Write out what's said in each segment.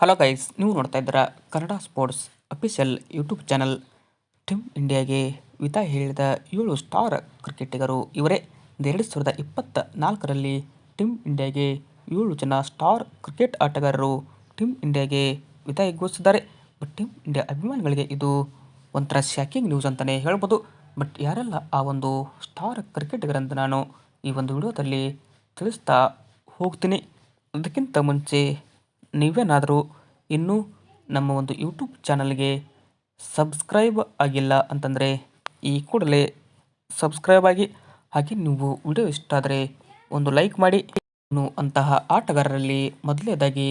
Hello guys ನೀವು ನೋಡ್ತಾ ಇದ್ದೀರಾ Kannada sports official YouTube channel team ಇಂಡಿಯಾಗೆ ವಿದಾಯ ಹೇಳಿದ ಏಳು ಸ್ಟಾರ್ ಕ್ರಿಕೆಟಿಗರು ಇವರೇ. ಎರಡು ಸಾವಿರದ ಇಪ್ಪತ್ತ ನಾಲ್ಕರಲ್ಲಿ ಟೀಮ್ ಇಂಡಿಯಾಗೆ ಏಳು ಜನ ಸ್ಟಾರ್ ಕ್ರಿಕೆಟ್ ಆಟಗಾರರು ಟೀಮ್ ಇಂಡಿಯಾಗೆ ವಿದಾಯ ಘೋಷಿಸಿದ್ದಾರೆ. ಬಟ್ ಟೀಮ್ ಇಂಡಿಯಾ ಅಭಿಮಾನಿಗಳಿಗೆ ಇದು ಒಂಥರ ಶಾಕಿಂಗ್ ನ್ಯೂಸ್ ಅಂತಲೇ ಹೇಳ್ಬೋದು. ಬಟ್ ಯಾರೆಲ್ಲ ಆ ಒಂದು ಸ್ಟಾರ್ ಕ್ರಿಕೆಟಿಗರಂತ ನಾನು ಈ ಒಂದು ವಿಡಿಯೋದಲ್ಲಿ ತಿಳಿಸ್ತಾ ಹೋಗ್ತೀನಿ. ಅದಕ್ಕಿಂತ ಮುಂಚೆ ನೀವೇನಾದರೂ ಇನ್ನೂ ನಮ್ಮ ಒಂದು ಯೂಟ್ಯೂಬ್ ಚಾನಲ್ಗೆ ಸಬ್ಸ್ಕ್ರೈಬ್ ಆಗಿಲ್ಲ ಅಂತಂದರೆ ಈ ಕೂಡಲೇ ಸಬ್ಸ್ಕ್ರೈಬ್ ಆಗಿ ಹಾಗೆ ನೀವು ವಿಡಿಯೋ ಇಷ್ಟ ಆದರೆ ಒಂದು ಲೈಕ್ ಮಾಡಿ. ಇನ್ನು ಅಂತಹ ಆಟಗಾರರಲ್ಲಿ ಮೊದಲನೇದಾಗಿ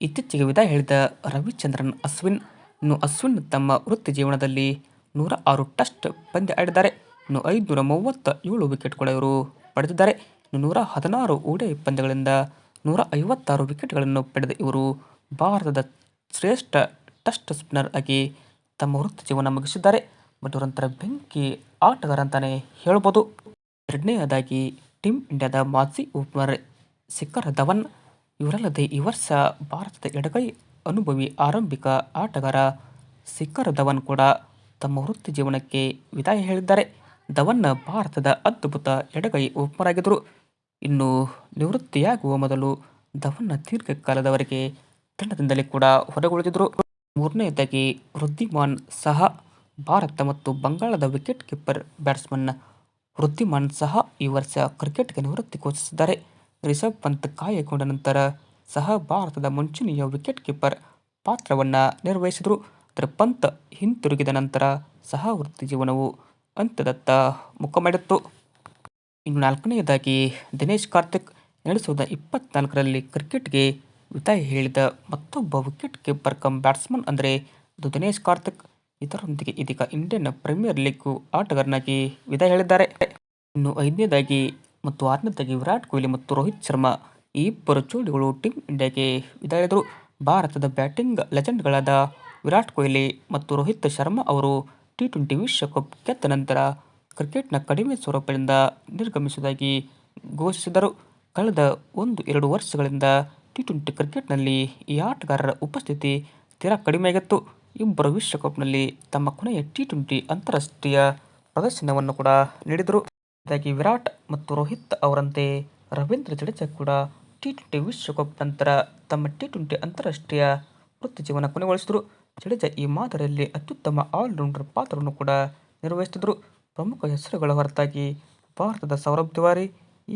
ಇತ್ತೀಚೆಗೆ ವಿದಾಯ ಹೇಳಿದ ರವಿಚಂದ್ರನ್, ಅಶ್ವಿನ್. ಇನ್ನು ಅಶ್ವಿನ್ ತಮ್ಮ ವೃತ್ತಿ ಜೀವನದಲ್ಲಿ ನೂರ ಆರು ಟೆಸ್ಟ್ ಪಂದ್ಯ ಆಡಿದ್ದಾರೆ. ಇನ್ನು ಐದುನೂರ ಮೂವತ್ತ ಏಳು ವಿಕೆಟ್ಗಳವರು ಪಡೆದಿದ್ದಾರೆ. ಇನ್ನು ನೂರ ಹದಿನಾರು ಓಡಿಐ ಪಂದ್ಯಗಳಿಂದ ನೂರ ಐವತ್ತಾರು ವಿಕೆಟ್ಗಳನ್ನು ಪಡೆದ ಇವರು ಭಾರತದ ಶ್ರೇಷ್ಠ ಟೆಸ್ಟ್ ಸ್ಪಿನ್ನರ್ ಆಗಿ ತಮ್ಮ ವೃತ್ತಿ ಜೀವನ ಮುಗಿಸಿದ್ದಾರೆ. ಮತ್ತು ಇವರಂತರ ಬೆಂಕಿ ಆಟಗಾರ ಅಂತಲೇ ಹೇಳ್ಬೋದು. ಎರಡನೆಯದಾಗಿ ಟೀಮ್ ಇಂಡಿಯಾದ ಮಾಜಿ ಓಪನರ್ ಶಿಖರ್ ಧವನ್. ಇವರಲ್ಲದೆ ಈ ವರ್ಷ ಭಾರತದ ಎಡಗೈ ಅನುಭವಿ ಆರಂಭಿಕ ಆಟಗಾರ ಶಿಖರ್ ಧವನ್ ಕೂಡ ತಮ್ಮ ವೃತ್ತಿ ಜೀವನಕ್ಕೆ ವಿದಾಯ ಹೇಳಿದ್ದಾರೆ. ಧವನ್ ಭಾರತದ ಅದ್ಭುತ ಎಡಗೈ ಓಪನರ್ ಆಗಿದ್ದರು. ಇನ್ನು ನಿವೃತ್ತಿಯಾಗುವ ಮೊದಲು ಧವನ್ನ ದೀರ್ಘಕಾಲದವರೆಗೆ ತಂಡದಿಂದಲೇ ಕೂಡ ಹೊರಗುಳಿದಿದ್ದರು. ಮೂರನೆಯದಾಗಿ ವೃದ್ಧಿಮಾನ್ ಸಹ ಭಾರತ ಮತ್ತು ಬಂಗಾಳದ ವಿಕೆಟ್ ಕೀಪರ್ ಬ್ಯಾಟ್ಸ್ಮನ್ ವೃದ್ಧಿಮಾನ್ ಸಹ ಈ ವರ್ಷ ಕ್ರಿಕೆಟ್ಗೆ ನಿವೃತ್ತಿ ಘೋಷಿಸಿದ್ದಾರೆ. ರಿಷಬ್ ಪಂತ್ ಗಾಯಗೊಂಡ ನಂತರ ಸಹ ಭಾರತದ ಮುಂಚೂಣಿಯ ವಿಕೆಟ್ ಕೀಪರ್ ಪಾತ್ರವನ್ನು ನಿರ್ವಹಿಸಿದರು. ಆದರೆ ಪಂತ್ ಹಿಂತಿರುಗಿದ ನಂತರ ಸಹ ವೃತ್ತಿ ಜೀವನವು ಅಂತ್ಯದತ್ತ ಮುಖ ಮಾಡಿತ್ತು. ಇನ್ನು ನಾಲ್ಕನೆಯದಾಗಿ ದಿನೇಶ್ ಕಾರ್ತಿಕ್ ಎರಡು ಸಾವಿರದ ಇಪ್ಪತ್ತ್ನಾಲ್ಕರಲ್ಲಿ ಕ್ರಿಕೆಟ್ಗೆ ವಿದಾಯ ಹೇಳಿದ ಮತ್ತೊಬ್ಬ ವಿಕೆಟ್ ಕೀಪರ್ ಕಮ್ ಬ್ಯಾಟ್ಸ್ಮನ್ ಅಂದರೆ ಅದು ದಿನೇಶ್ ಕಾರ್ತಿಕ್. ಇದರೊಂದಿಗೆ ಇದೀಗ ಇಂಡಿಯನ್ ಪ್ರೀಮಿಯರ್ ಲೀಗ್ ಆಟಗಾರನಾಗಿ ವಿದಾಯ ಹೇಳಿದ್ದಾರೆ. ಇನ್ನು ಐದನೇದಾಗಿ ಮತ್ತು ಆರನೇದಾಗಿ ವಿರಾಟ್ ಕೊಹ್ಲಿ ಮತ್ತು ರೋಹಿತ್ ಶರ್ಮಾ ಈ ಇಬ್ಬರು ಜೋಡಿಗಳು ಟೀಮ್ ಇಂಡಿಯಾಗೆ ವಿದಾಯ ಹೇಳಿದರು. ಭಾರತದ ಬ್ಯಾಟಿಂಗ್ ಲೆಜೆಂಡ್ಗಳಾದ ವಿರಾಟ್ ಕೊಹ್ಲಿ ಮತ್ತು ರೋಹಿತ್ ಶರ್ಮಾ ಅವರು ಟಿ ಟ್ವೆಂಟಿ ವಿಶ್ವಕಪ್ ಗೆದ್ದ ನಂತರ ಕ್ರಿಕೆಟ್ನ ಕಡಿಮೆ ಸ್ವರೂಪದಿಂದ ನಿರ್ಗಮಿಸುವುದಾಗಿ ಘೋಷಿಸಿದರು. ಕಳೆದ ಒಂದು, ಎರಡು ವರ್ಷಗಳಿಂದ ಟಿ ಟ್ವೆಂಟಿ ಕ್ರಿಕೆಟ್ನಲ್ಲಿ ಈ ಆಟಗಾರರ ಉಪಸ್ಥಿತಿ ತೀರಾ ಕಡಿಮೆಯಾಗಿತ್ತು. ಇಬ್ಬರು ವಿಶ್ವಕಪ್ನಲ್ಲಿ ತಮ್ಮ ಕೊನೆಯ ಟಿ ಟ್ವೆಂಟಿ ಅಂತಾರಾಷ್ಟ್ರೀಯ ಪ್ರದರ್ಶನವನ್ನು ಕೂಡ ನೀಡಿದರು. ಇದಾಗಿ ವಿರಾಟ್ ಮತ್ತು ರೋಹಿತ್ ಅವರಂತೆ ರವೀಂದ್ರ ಜಡೇಜಾ ಕೂಡ ಟಿ ಟ್ವೆಂಟಿ ವಿಶ್ವಕಪ್ ನಂತರ ತಮ್ಮ ಟಿ ಟ್ವೆಂಟಿ ಅಂತಾರಾಷ್ಟ್ರೀಯ ವೃತ್ತಿ ಜೀವನ ಕೊನೆಗೊಳಿಸಿದರು. ಜಡೇಜಾ ಈ ಮಾದರಿಯಲ್ಲಿ ಅತ್ಯುತ್ತಮ ಆಲ್ರೌಂಡರ್ ಪಾತ್ರವನ್ನು ಕೂಡ ನಿರ್ವಹಿಸುತ್ತಿದ್ದರು. ಪ್ರಮುಖ ಹೆಸರುಗಳ ಹೊರತಾಗಿ ಭಾರತದ ಸೌರಭ್ ತಿವಾರಿ,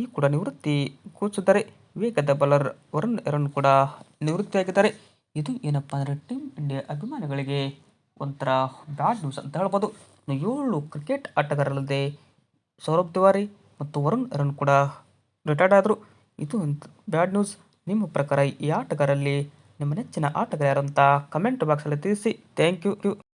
ಈ ಕೂಡ ನಿವೃತ್ತಿ ಘೋಷಿಸಿದ್ದಾರೆ ವೇಗದ ಬೌಲರ್ ವರುಣ್ ಎರನ್ ಕೂಡ ನಿವೃತ್ತಿಯಾಗಿದ್ದಾರೆ. ಇದು ಏನಪ್ಪ ಅಂದರೆ ಟೀಮ್ ಇಂಡಿಯಾ ಅಭಿಮಾನಿಗಳಿಗೆ ಒಂಥರ ಬ್ಯಾಡ್ ನ್ಯೂಸ್ ಅಂತ ಹೇಳ್ಬೋದು. ಏಳು ಕ್ರಿಕೆಟ್ ಆಟಗಾರರಲ್ಲದೆ ಸೌರಭ್ ತಿವಾರಿ ಮತ್ತು ವರುಣ್ ಎರನ್ ಕೂಡ ರಿಟೈರ್ಡ್ ಆದರು. ಇದು ಬ್ಯಾಡ್ ನ್ಯೂಸ್? ನಿಮ್ಮ ಪ್ರಕಾರ ಈ ಆಟಗಾರಲ್ಲಿ ನಿಮ್ಮ ನೆಚ್ಚಿನ ಆಟಗಾರ ಯಾರು ಅಂತ ಕಮೆಂಟ್ ಬಾಕ್ಸಲ್ಲಿ ತಿಳಿಸಿ. Thank you.